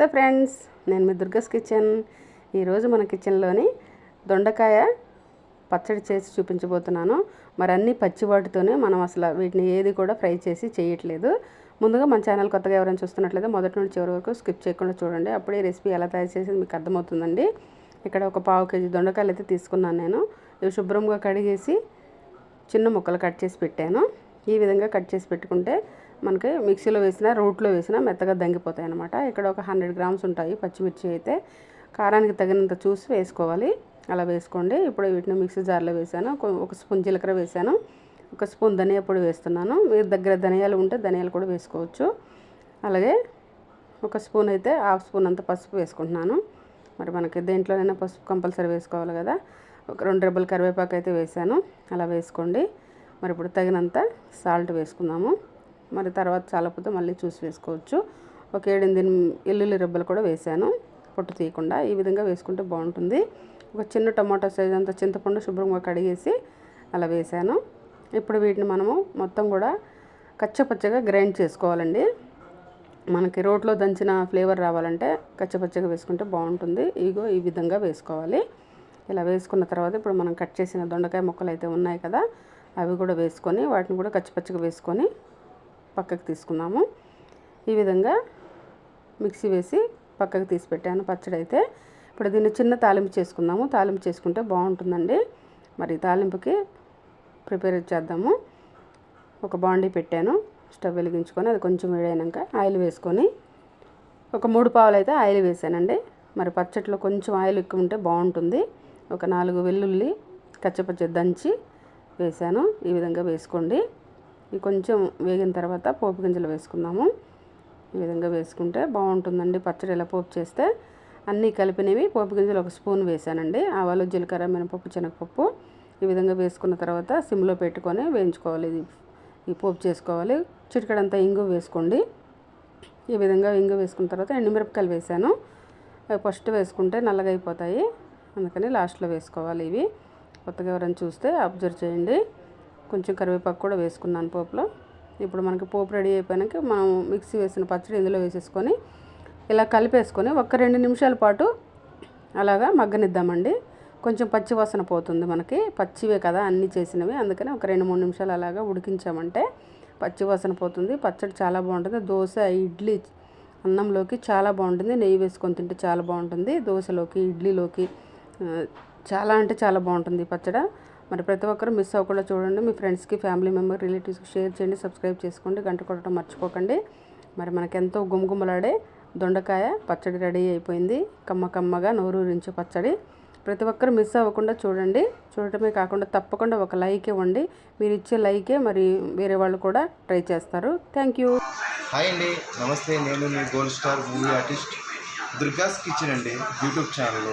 నమస్తే ఫ్రెండ్స్ నేను మీ దుర్గస్ కిచెన్. ఈరోజు మన కిచెన్లోని దొండకాయ పచ్చడి చేసి చూపించబోతున్నాను. మరి అన్ని పచ్చి వాటితోనే మనం అసలు వీటిని ఏది కూడా ఫ్రై చేసి చేయట్లేదు. ముందుగా మన ఛానల్ కొత్తగా ఎవరైనా చూస్తున్నట్లయితే మొదటి నుండి చివరి వరకు స్కిప్ చేయకుండా చూడండి. అప్పుడే రెసిపీ ఎలా తయారు చేసేది మీకు అర్థమవుతుందండి. ఇక్కడ ఒక పావు కేజీ దొండకాయలు అయితే తీసుకున్నాను నేను. ఇవి శుభ్రంగా కడిగేసి చిన్న ముక్కలు కట్ చేసి పెట్టాను. ఈ విధంగా కట్ చేసి పెట్టుకుంటే మనకి మిక్సీలో వేసిన రోట్లో వేసినా మెత్తగా దంగిపోతాయి అనమాట ఇక్కడ ఒక హండ్రెడ్ గ్రామ్స్ ఉంటాయి పచ్చిమిర్చి అయితే. కారానికి తగినంత చూసి వేసుకోవాలి. అలా వేసుకోండి. ఇప్పుడు వీటిని మిక్సీ జార్లో వేసాను. ఒక స్పూన్ జీలకర్ర వేసాను. ఒక స్పూన్ ధనియా పొడి వేస్తున్నాను. మీ దగ్గర ధనియాలు ఉంటే ధనియాలు కూడా వేసుకోవచ్చు. అలాగే ఒక స్పూన్ అయితే హాఫ్ స్పూన్ అంత పసుపు వేసుకుంటున్నాను. మరి మనకి దేంట్లోనైనా పసుపు కంపల్సరీ వేసుకోవాలి కదా. ఒక రెండు రెబ్బల కరివేపాకు అయితే వేసాను. అలా వేసుకోండి. మరి ఇప్పుడు తగినంత సాల్ట్ వేసుకుందాము. మరి తర్వాత చాలకపోతే మళ్ళీ చూసి వేసుకోవచ్చు. ఒక ఏడెనిమిది ఎల్లుల్లి రెబ్బలు కూడా వేసాను. పొట్టు తీయకుండా ఈ విధంగా వేసుకుంటే బాగుంటుంది. ఒక చిన్న టమాటో సైజ్ అంత చింతపండు శుభ్రంగా కడిగేసి అలా వేసాను. ఇప్పుడు వీటిని మనము మొత్తం కూడా కచ్చపచ్చగా గ్రైండ్ చేసుకోవాలండి. మనకి రోట్లో దంచిన ఫ్లేవర్ రావాలంటే కచ్చపచ్చగా వేసుకుంటే బాగుంటుంది. ఇగో ఈ విధంగా వేసుకోవాలి. ఇలా వేసుకున్న తర్వాత ఇప్పుడు మనం కట్ చేసిన దొండకాయ ముక్కలు అయితే ఉన్నాయి కదా అవి కూడా వేసుకొని వాటిని కూడా కచ్చపచ్చగా వేసుకొని పక్కకు తీసుకున్నాము. ఈ విధంగా మిక్సీ వేసి పక్కకు తీసి పెట్టాను పచ్చడి అయితే ఇప్పుడు దీన్ని చిన్న తాలింపు చేసుకుందాము. తాలింపు చేసుకుంటే బాగుంటుందండి. మరి తాలింపుకి ప్రిపేర్ చేద్దాము. ఒక బాండీ పెట్టాను. స్టవ్ వెలిగించుకొని అది కొంచెం వేడైనాక ఆయిల్ వేసుకొని ఒక మూడు పావులు అయితే ఆయిల్ వేసానండి. మరి పచ్చట్లో కొంచెం ఆయిల్ ఎక్కువ ఉంటే బాగుంటుంది. ఒక నాలుగు వెల్లుల్లి కచ్చపచ్చ దంచి వేసాను. ఈ విధంగా వేసుకోండి. ఇవి కొంచెం వేగిన తర్వాత పోపు గింజలు వేసుకుందాము. ఈ విధంగా వేసుకుంటే బాగుంటుందండి. పచ్చడి ఇలా పోపు చేస్తే అన్నీ కలిపినవి. పోపు గింజలు ఒక స్పూన్ వేసానండి ఆవాలు జీలకర్ర మినపప్పు శనగపప్పు ఈ విధంగా వేసుకున్న తర్వాత సిమ్లో పెట్టుకొని వేయించుకోవాలి. ఇది ఈ పోపు చేసుకోవాలి. చిటికడంతా ఇంగు వేసుకోండి. ఈ విధంగా ఇంగు వేసుకున్న తర్వాత ఎండుమిరపకాయలు వేసాను ఫస్ట్ వేసుకుంటే నల్లగా అయిపోతాయి. అందుకని లాస్ట్లో వేసుకోవాలి ఇవి. కొత్తగా ఎవరైనా చూస్తే అబ్జర్వ్ చేయండి. కొంచెం కరివేపాకు కూడా వేసుకున్నాను పోపులో. ఇప్పుడు మనకి పోపు రెడీ అయిపోయాక మనం మిక్సీ వేసిన పచ్చడి ఇందులో వేసేసుకొని ఇలా కలిపేసుకొని ఒక రెండు నిమిషాల పాటు అలాగా మగ్గనిద్దామండి. కొంచెం పచ్చి వాసన పోతుంది మనకి. పచ్చివే కదా అన్నీ చేసినవి. అందుకని ఒక రెండు మూడు నిమిషాలు అలాగా ఉడికించామంటే పచ్చి వాసన పోతుంది. పచ్చడి చాలా బాగుంటుంది. దోశ ఇడ్లీ అన్నంలోకి చాలా బాగుంటుంది. నెయ్యి వేసుకొని తింటే చాలా బాగుంటుంది. దోశలోకి ఇడ్లీలోకి చాలా అంటే చాలా బాగుంటుంది పచ్చడి. మరి ప్రతి ఒక్కరు మిస్ అవ్వకుండా చూడండి. మీ ఫ్రెండ్స్కి ఫ్యామిలీ మెంబర్ రిలేటివ్స్కి షేర్ చేయండి సబ్స్క్రైబ్ చేసుకోండి. గంట కొట్టడం మర్చిపోకండి. మరి మనకెంతో గుమగుమలాడే దొండకాయ పచ్చడి రెడీ అయిపోయింది. కమ్మ కమ్మగా నోరూరించే పచ్చడి. ప్రతి ఒక్కరు మిస్ అవ్వకుండా చూడండి. చూడటమే కాకుండా తప్పకుండా ఒక లైక్ ఇవ్వండి. మీరు ఇచ్చే లైకే మరి వేరే వాళ్ళు కూడా ట్రై చేస్తారు. Thank you. హాయ్ అండి. నమస్తే. నేను మీ gold star movie artist Durga's kitchen అండి. YouTube channel.